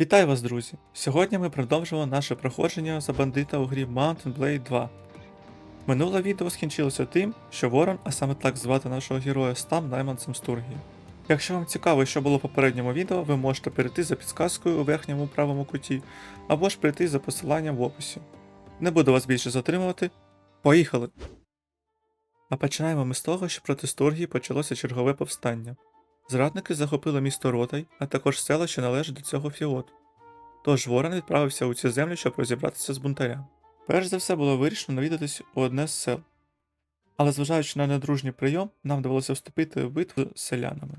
Вітаю вас, друзі! Сьогодні ми продовжимо наше проходження за бандита у грі Mountain Blade 2. Минуле відео скінчилося тим, що Ворон, а саме так звати нашого героя, став найманцем Стургії. Якщо вам цікаво, що було в попередньому відео, ви можете перейти за підсказкою у верхньому правому куті, або ж прийти за посиланням в описі. Не буду вас більше затримувати. Поїхали! А починаємо ми з того, що проти Стургії почалося чергове повстання. Зрадники захопили місто Ротай, а також села, що належать до цього фіоту. Тож Ворон відправився у цю землю, щоб розібратися з бунтарям. Перш за все було вирішено навідатись у одне з сел. Але зважаючи на недружній прийом, нам довелося вступити в битву з селянами.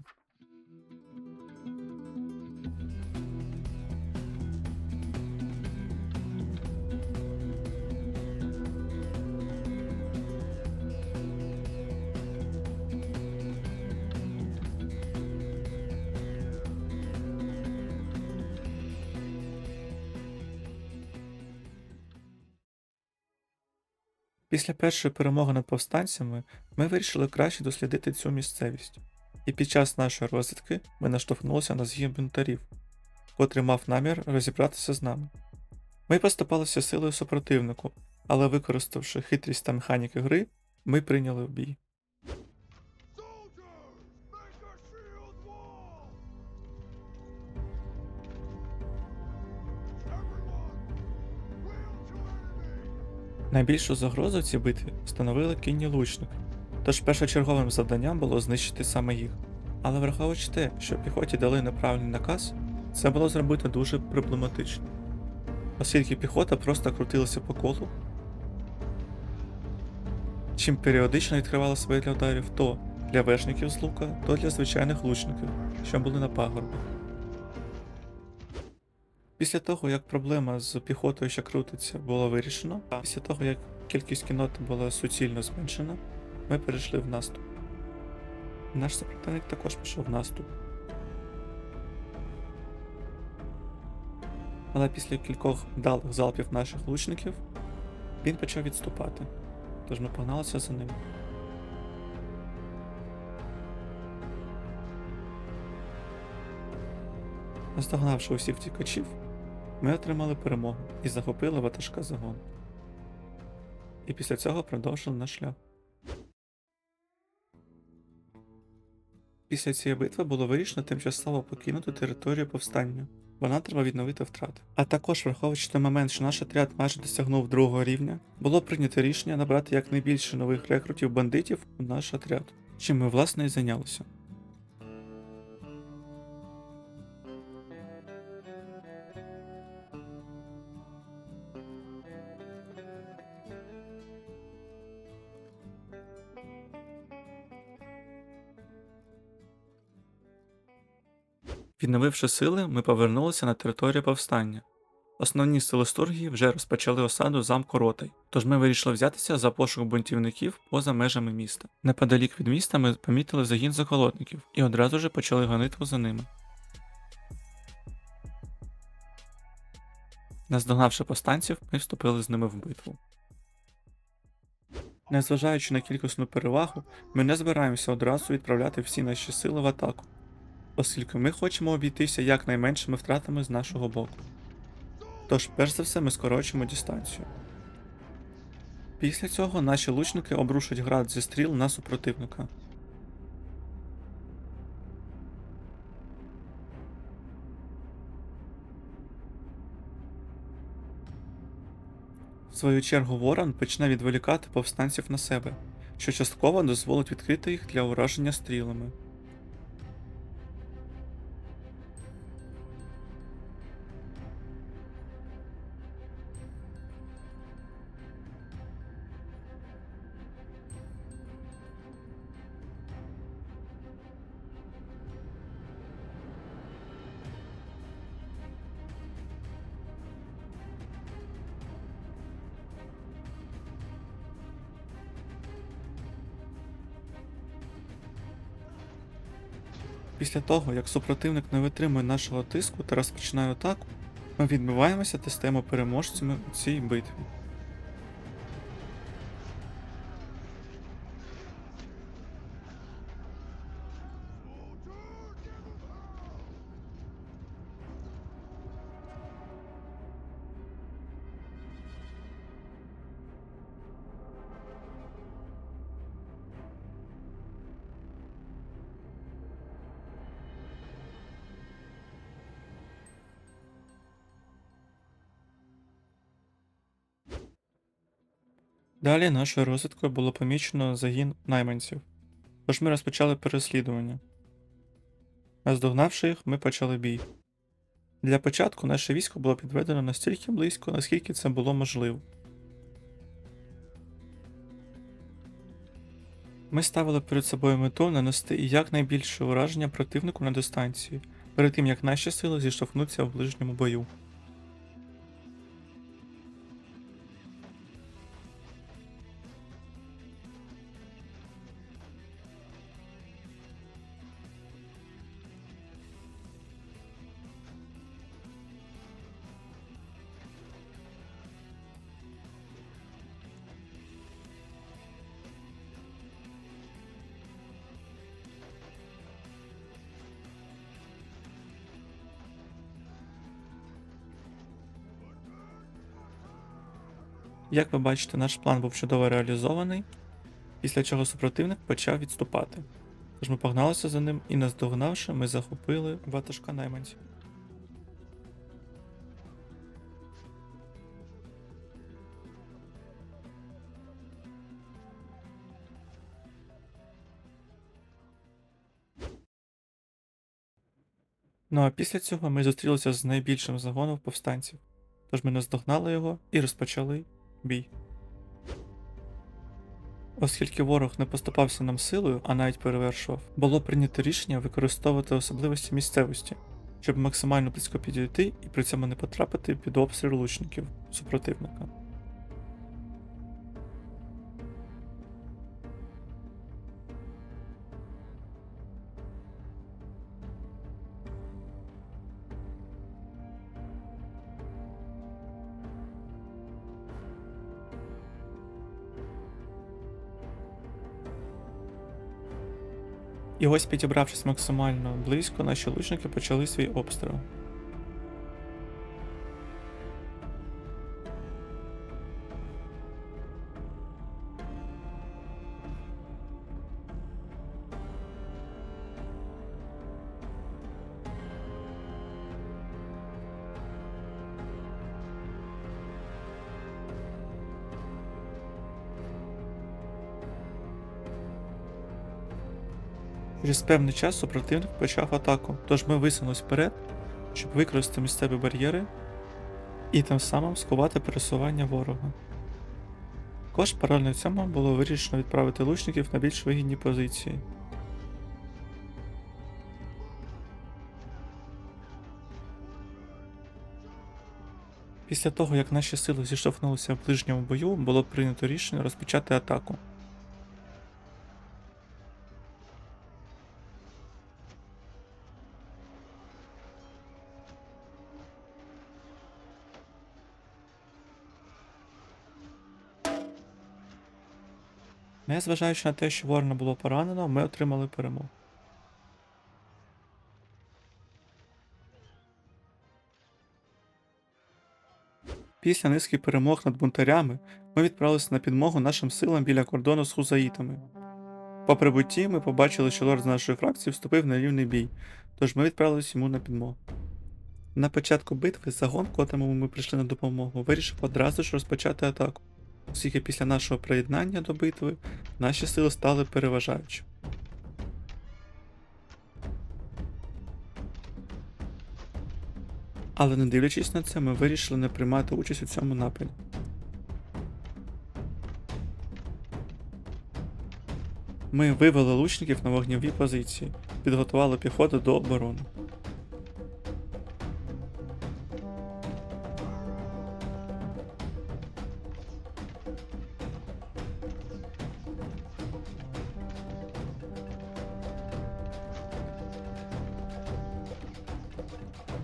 Після першої перемоги над повстанцями ми вирішили краще дослідити цю місцевість. І під час нашої розвідки ми наштовхнулися на згін бунтарів, котрий мав намір розібратися з нами. Ми поступалися силою супротивнику, але використавши хитрість та механіки гри, ми прийняли в бій. Найбільшу загрозу в цій битві становили кінні лучники, тож першочерговим завданням було знищити саме їх. Але враховуючи те, що піхоті дали неправильний наказ, це було зробити дуже проблематично, оскільки піхота просто крутилася по колу, чим періодично відкривала себе для ударів то для вершників з лука, то для звичайних лучників, що були на пагорбі. Після того, як проблема з піхотою, що крутиться, була вирішена, після того, як кількість кіноти була суцільно зменшена, ми перейшли в наступ. Наш супротивник також пішов в наступ. Але після кількох вдалих залпів наших лучників він почав відступати, тож ми погналися за ним. Наздогнавши усіх втікачів, ми отримали перемогу і захопили ватажка загон. І після цього продовжили наш шлях. Після цієї битви було вирішено тимчасово покинути територію повстання, бо нам треба відновити втрати. А також, враховуючи той момент, що наш отряд майже досягнув другого рівня, було прийнято рішення набрати якнайбільше нових рекрутів бандитів у наш отряд, чим ми власне і зайнялися. Відновивши сили, ми повернулися на територію повстання. Основні сили Стургії вже розпочали осаду замку Ротай, тож ми вирішили взятися за пошук бунтівників поза межами міста. Неподалік від міста ми помітили загін заколотників і одразу ж почали гонитву за ними. Наздогнавши повстанців, ми вступили з ними в битву. Незважаючи на кількісну перевагу, ми не збираємося одразу відправляти всі наші сили в атаку оскільки ми хочемо обійтися якнайменшими втратами з нашого боку. Тож, перш за все, ми скорочимо дистанцію. Після цього наші лучники обрушать град зі стріл на супротивника. В свою чергу Ворон почне відволікати повстанців на себе, що частково дозволить відкрити їх для ураження стрілами. Після того, як супротивник не витримує нашого тиску та розпочинає атаку, ми відбиваємося та стаємо переможцями у цій битві. Далі нашою розвідкою було помічено загін найманців, тож ми розпочали переслідування. Наздогнавши їх, ми почали бій. Для початку наше військо було підведено настільки близько, наскільки це було можливо. Ми ставили перед собою мету нанести якнайбільше ураження противнику на дистанції, перед тим як наші сили зіштовхнуться в ближньому бою. Як ви бачите, наш план був чудово реалізований, після чого супротивник почав відступати. Тож ми погналися за ним і, наздогнавши, ми захопили ватажка найманців. Ну а після цього ми зустрілися з найбільшим загоном повстанців. Тож ми наздогнали його і розпочали бій. Оскільки ворог не поступався нам силою, а навіть перевершував, було прийнято рішення використовувати особливості місцевості, щоб максимально близько підійти і при цьому не потрапити під обстріл лучників супротивника. І ось, підібравшись максимально близько, наші лучники почали свій обстріл. Через певний час супротивник почав атаку, тож ми висунулись вперед, щоб використати місцеві бар'єри і тим самим сховати пересування ворога. Також паралельно цьому було вирішено відправити лучників на більш вигідні позиції. Після того, як наші сили зіштовхнулися в ближньому бою, було прийнято рішення розпочати атаку. Незважаючи на те, що ворона було поранено, ми отримали перемогу. Після низки перемог над бунтарями ми відправилися на підмогу нашим силам біля кордону з хузаїтами. По прибутті ми побачили, що лорд з нашої фракції вступив на рівний бій, тож ми відправилися йому на підмогу. На початку битви загон, котрому ми прийшли на допомогу, вирішив одразу ж розпочати атаку оскільки після нашого приєднання до битви наші сили стали переважаючі. Але не дивлячись на це, ми вирішили не приймати участь у цьому нападі. Ми вивели лучників на вогневі позиції, підготували піхоту до оборони.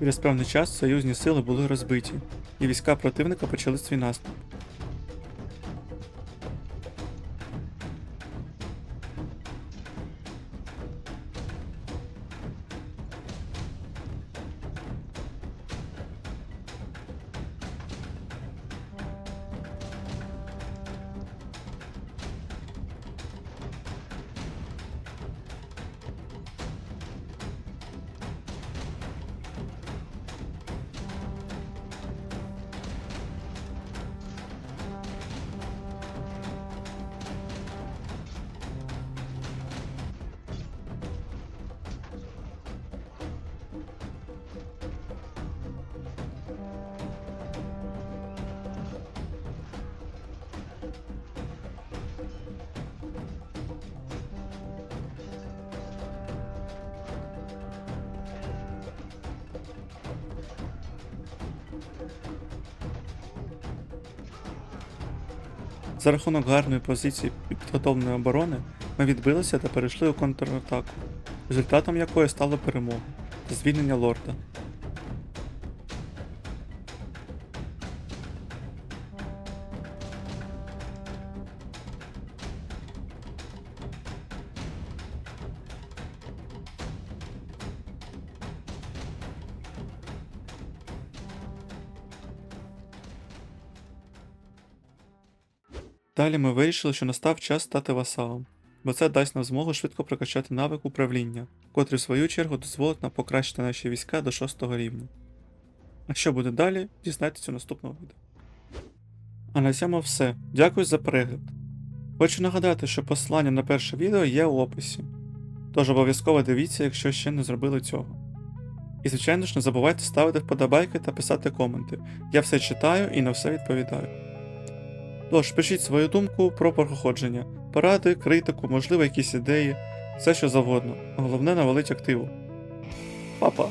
Через певний час союзні сили були розбиті, і війська противника почали свій наступ. За рахунок гарної позиції і підготовленої оборони ми відбилися та перейшли у контратаку, результатом якої стала перемога та звільнення лорда. Далі ми вирішили, що настав час стати васалом, бо це дасть нам змогу швидко прокачати навик управління, котрий в свою чергу дозволить нам покращити наші війська до 6 рівня. А що буде далі, дізнайтеся у наступному відео. А на цьому все. Дякую за перегляд. Хочу нагадати, що посилання на перше відео є у описі. Тож обов'язково дивіться, якщо ще не зробили цього. І звичайно ж не забувайте ставити вподобайки та писати коменти. Я все читаю і на все відповідаю. Тож, пишіть свою думку про проходження, поради, критику, можливо, якісь ідеї, все що завгодно. Головне навалить активу. Па-па!